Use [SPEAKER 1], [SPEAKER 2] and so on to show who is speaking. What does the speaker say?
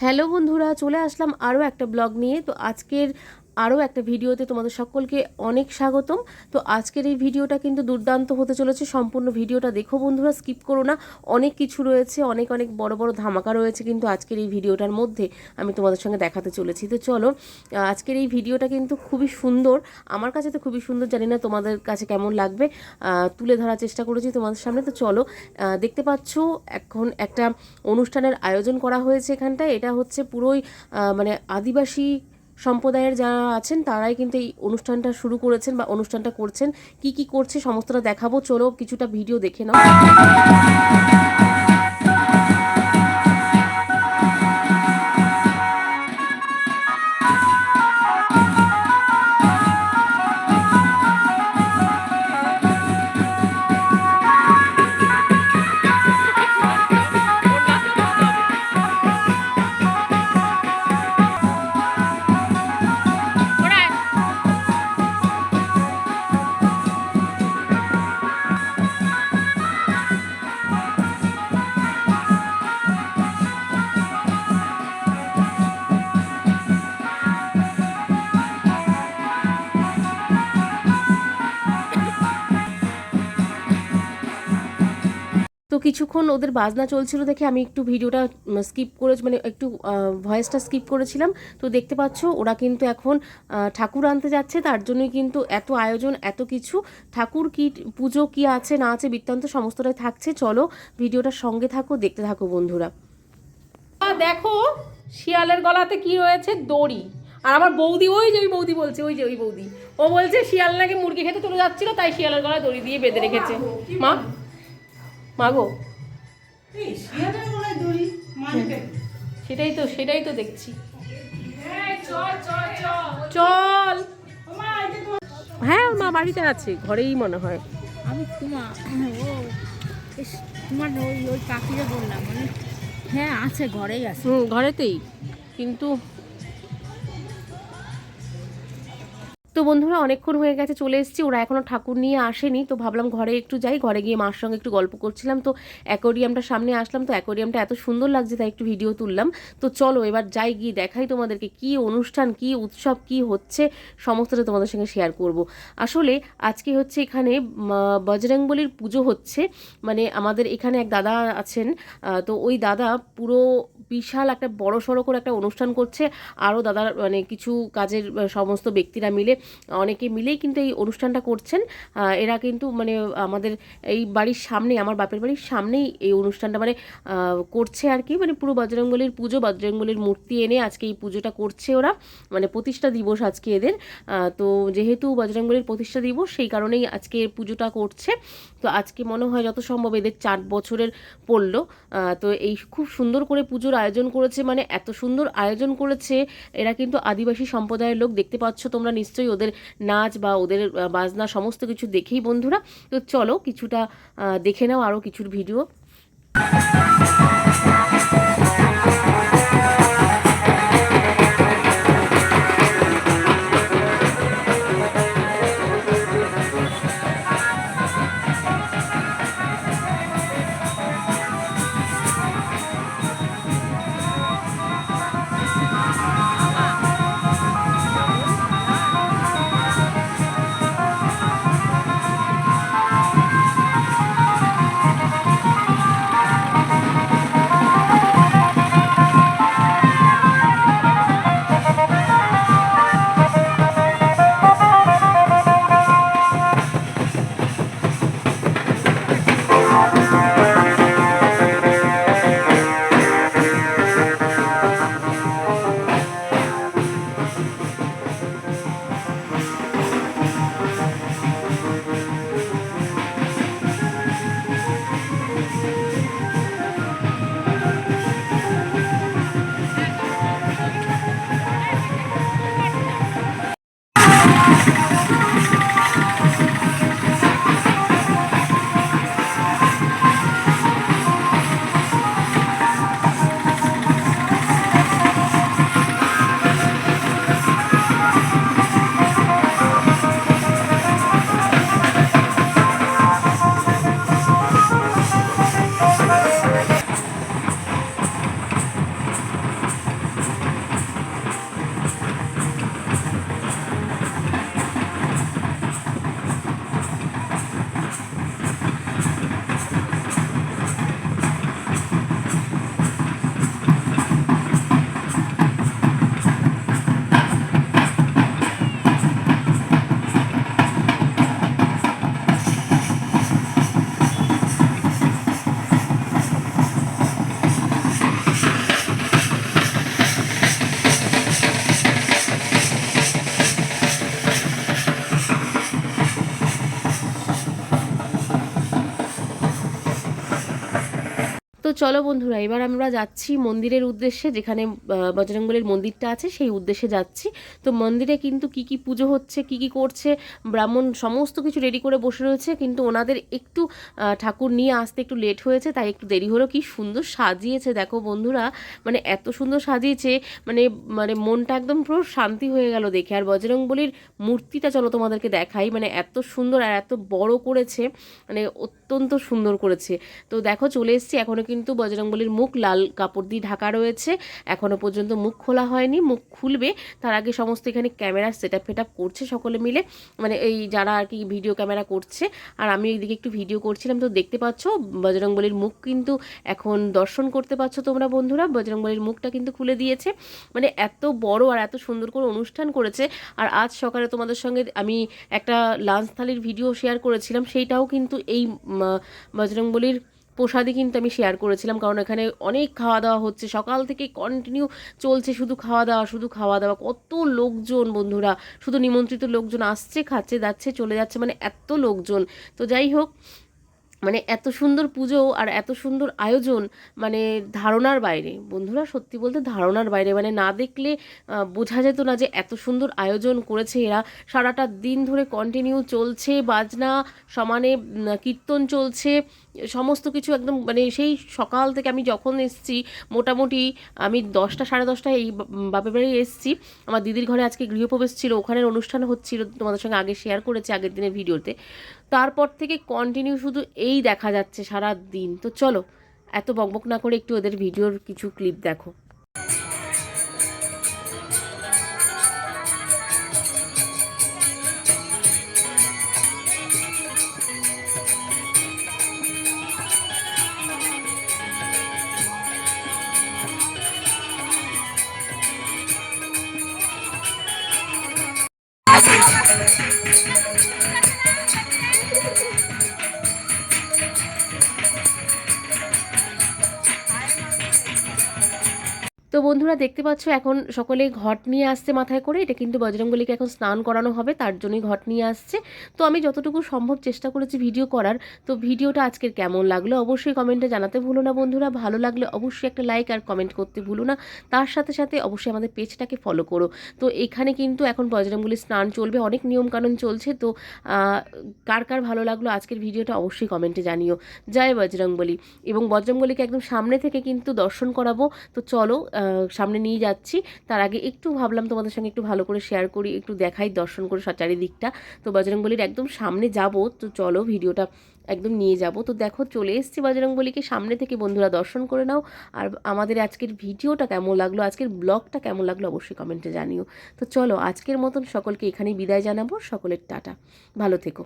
[SPEAKER 1] Hello বন্ধুরা চলে আসলাম আরও একটা ব্লগ নিয়ে। তো আজকের আরও একটা ভিডিওতে তোমাদের সকলকে অনেক স্বাগতম। তো আজকের এই ভিডিওটা কিন্তু দুর্দান্ত হতে চলেছে। সম্পূর্ণ ভিডিওটা দেখো বন্ধুরা, স্কিপ করো না। অনেক কিছু রয়েছে, অনেক অনেক বড় বড় ধামাকা রয়েছে কিন্তু আজকের এই ভিডিওটার মধ্যে আমি তোমাদের সঙ্গে দেখাতে চলেছি। তো চলো, আজকের এই ভিডিওটা কিন্তু খুবই সুন্দর। আমার কাছে তো খুবই সুন্দর, জানি না তোমাদের কাছে কেমন লাগবে। তুলে ধরার চেষ্টা করেছি তোমাদের সামনে। তো চলো দেখতে পাচ্ছ এখন একটা অনুষ্ঠানের আয়োজন করা হয়েছে এখানটায়। এটা হচ্ছে পুরোই মানে আদিবাসী সম্প্রদায়ের যারা আছেন, তারাই কিন্তু এই অনুষ্ঠানটা শুরু করেছেন বা অনুষ্ঠানটা করছেন। কি কি করছে, সমস্তটা দেখাবো। চলো, কিছুটা ভিডিও দেখে নাও। কিছুক্ষণ ওদের বাজনা চলছিল দেখে আমি একটু ভিডিওটা স্কিপ করে মানে একটু ভয়েসটা স্কিপ করেছিলাম। তো দেখতে পাচ্ছ, ওরা কিন্তু এখন ঠাকুর আনতে যাচ্ছে। তার জন্যই কিন্তু এত আয়োজন, এত কিছু। ঠাকুর কি, পুজো কি আছে, না আছে, বৃত্তান্ত সমস্তটাই থাকছে। চলো ভিডিওটার সঙ্গে থাকো, দেখতে থাকো বন্ধুরা।
[SPEAKER 2] দেখো, শিয়ালের গলাতে কি রয়েছে? দড়ি। আর আমার বৌদি, ওই যে ওই বৌদি বলছে, ওই যে ওই বৌদি। ও বলছে, শিয়াল নাকি মুরগি খেতে চলে যাচ্ছিল, তাই শিয়ালের গলায় দড়ি দিয়ে বেঁধে রেখেছে। মা? মা গো। সেটাই তো সেটাই তো দেখছি। চল হ্যাঁ ওর মা বাড়িতে আছে ঘরেই মনে হয়।
[SPEAKER 3] আমি তোমার ও ইস, তোমার ওই ওই কাকিরে বললাম মানে হ্যাঁ আছে ঘরেই আছে।
[SPEAKER 2] হুম ঘরেতেই। কিন্তু
[SPEAKER 1] তো বন্ধুরা অনেকক্ষণ হয়ে গেছে, চলে এসেছি। ওরা এখনও ঠাকুর নিয়ে আসেনি, তো ভাবলাম ঘরে একটু যাই, ঘরে গিয়ে মার সঙ্গে একটু গল্প করছিলাম। তো অ্যাকোরিয়ামটা সামনে আসলাম, তো অ্যাকোরিয়ামটা এত সুন্দর লাগছে, তাই একটু ভিডিও তুললাম। তো চলো এবার যাই, গিয়ে দেখাই তোমাদেরকে কি অনুষ্ঠান, কি উৎসব, কি হচ্ছে, সমস্তটা তোমাদের সঙ্গে শেয়ার করব। আসলে আজকে হচ্ছে এখানে বজরংবলির পুজো হচ্ছে। মানে আমাদের এখানে এক দাদা আছেন তো ওই দাদা পুরো বিশাল একটা বড় সড়ো করে একটা অনুষ্ঠান করছে। আরও দাদার মানে কিছু কাজের সমস্ত ব্যক্তিরা মিলে, অনেকে মিলেই কিন্তু এই অনুষ্ঠানটা করছেন। এরা কিন্তু মানে আমাদের এই বাড়ির সামনে আমার বাপের বাড়ির সামনেই এই অনুষ্ঠানটা মানে করছে আর কি। মানে পুরো বজরঙ্গলির পুজো, বজরঙ্গলির মূর্তি এনে আজকে এই পুজোটা করছে ওরা। মানে প্রতিষ্ঠা দিবস আজকে এদের। তো যেহেতু বজরঙ্গলির প্রতিষ্ঠা দিবস, সেই কারণেই আজকে পুজোটা করছে। তো আজকে মনে হয় যত সম্ভব এদের চার বছরের পড়ল। তো এই খুব সুন্দর করে পুজোর আয়োজন করেছে মানে এত সুন্দর আয়োজন করেছে, এরা কিন্তু আদিবাসী সম্প্রদায়ের লোক, দেখতে পাচ্ছ তোমরা নিশ্চয়ই ওদের নাচ বা ওদের বাজনা সমস্ত কিছু দেখেই বন্ধুরা। তো চলো কিছুটা দেখে নাও আরও কিছুর ভিডিও। Thank you. চলো বন্ধুরা, এবার আমরা যাচ্ছি মন্দিরের উদ্দেশ্যে, যেখানে বজরংবলীর মন্দিরটা আছে, সেই উদ্দেশ্যে যাচ্ছি। তো মন্দিরে কিন্তু কি কি পুজো হচ্ছে, কি কি করছে, ব্রাহ্মণ সমস্ত কিছু রেডি করে বসে রয়েছে, কিন্তু ওনাদের একটু ঠাকুর নিয়ে আসতে একটু লেট হয়েছে, তাই একটু দেরি হলো। কি সুন্দর সাজিয়েছে, দেখো বন্ধুরা মানে এত সুন্দর সাজিয়েছে মানে মানে মনটা একদম পুরো শান্তি হয়ে গেল দেখে। আর বজরংবলীর মূর্তিটা চলো তোমাদেরকে দেখাই মানে এত সুন্দর আর এত বড় করেছে মানে অত্যন্ত সুন্দর করেছে। তো দেখো চলে এসেছি এখনও কিন্তু বজরংবলীর মুখ লাল কাপড় দিয়ে ঢাকা রয়েছে। এখনও পর্যন্ত মুখ খোলা হয়নি মুখ খুলবে। তার আগে সমস্ত এখানে ক্যামেরা সেট আপ ফেট আপ করছে সকলে মিলে। মানে এই যারা আর কি ভিডিও ক্যামেরা করছে আর আমি এইদিকে একটু ভিডিও করছিলাম তো দেখতে পাচ্ছ বজরংবলীর মুখ কিন্তু এখন দর্শন করতে পারছ তোমরা বন্ধুরা। বজরংবলীর মুখটা কিন্তু খুলে দিয়েছে। মানে এত বড় আর এত সুন্দর করে অনুষ্ঠান করেছে। আর আজ সকালে তোমাদের সঙ্গে আমি একটা লাঞ্চ থালির ভিডিও শেয়ার করেছিলাম। সেইটাও কিন্তু এই উম, বজরংবলীর প্রসাদই কিন্তু আমি শেয়ার করেছিলাম, কারণ এখানে অনেক খাওয়া দাওয়া হচ্ছে। সকাল থেকে কন্টিনিউ চলছে শুধু খাওয়া দাওয়া শুধু খাওয়া দাওয়া কত লোকজন বন্ধুরা, শুধু নিমন্ত্রিত লোকজন আসছে, খাচ্ছে, যাচ্ছে, চলে যাচ্ছে মানে এত লোকজন। তো যাই হোক মানে এত সুন্দর পুজো আর এত সুন্দর আয়োজন মানে ধারণার বাইরে। বন্ধুরা, সত্যি বলতে ধারণার বাইরে। মানে না দেখলে বোঝা যেত না যে এত সুন্দর আয়োজন করেছে এরা। সারাটা দিন ধরে কন্টিনিউ চলছে, বাজনা, সমানে কীর্তন চলছে সমস্ত কিছু একদম মানে সেই সকাল থেকে আমি যখন এসছি, মোটামুটি আমি দশটা, সাড়ে দশটায় এই বাপের বাড়ি এসেছি। আমার দিদির ঘরে আজকে গৃহপ্রবেশ ছিল, ওখানের অনুষ্ঠান হচ্ছিল, তোমাদের সঙ্গে আগে শেয়ার করেছি আগের দিনের ভিডিওতে। তারপর থেকে কন্টিনিউ শুধু এই দেখা যাচ্ছে সারা দিন তো চলো, এত বকবক না করে একটু ওদের ভিডিওর কিছু ক্লিপ দেখো। তো বন্ধুরা দেখতে পাচ্ছ, এখন সকলে ঘট নিয়ে আসছে মাথায় করে। এটা কিন্তু বজরংবলীকে এখন স্নান করানো হবে, তার জন্যই ঘট নিয়ে আসছে। তো আমি যতটুকু সম্ভব চেষ্টা করেছি ভিডিও করার। তো ভিডিওটা আজকের কেমন লাগল অবশ্যই কমেন্টে জানাতে ভুলো না বন্ধুরা। ভালো লাগলে অবশ্যই একটা লাইক আর কমেন্ট করতে ভুলো না। তার সাথে সাথে অবশ্যই আমাদের পেজটাকে ফলো করো। তো এখানে কিন্তু এখন বজরংবলীর স্নান চলবে, অনেক নিয়মকানুন চলছে। তো কার কার ভালো লাগল আজকের ভিডিওটা অবশ্যই কমেন্টে জানিও। জয় বজরংবলী এবং বজরংবলীকে একদম সামনে থেকে কিন্তু দর্শন করাবো। তো চলো সামনে নিয়ে যাচ্ছি। তার আগে একটু ভাবলাম তোমাদের সঙ্গে একটু ভালো করে শেয়ার করি, একটু দেখাই দর্শন করে চারিদিকটা। তো বজরংবলীর একদম সামনে যাব, তো চলো ভিডিওটা একদম নিয়ে যাব। তো দেখো চলে এসছি বজরংবলীকে সামনে থেকে বন্ধুরা দর্শন করে নাও। আর আমাদের আজকের ভিডিওটা কেমন লাগল, আজকের ব্লগটা কেমন লাগল অবশ্যই কমেন্টে জানিও। তো চলো আজকের মতন সকলকে এখানেই বিদায় জানাব, সকলের টাটা। ভালো থেকো।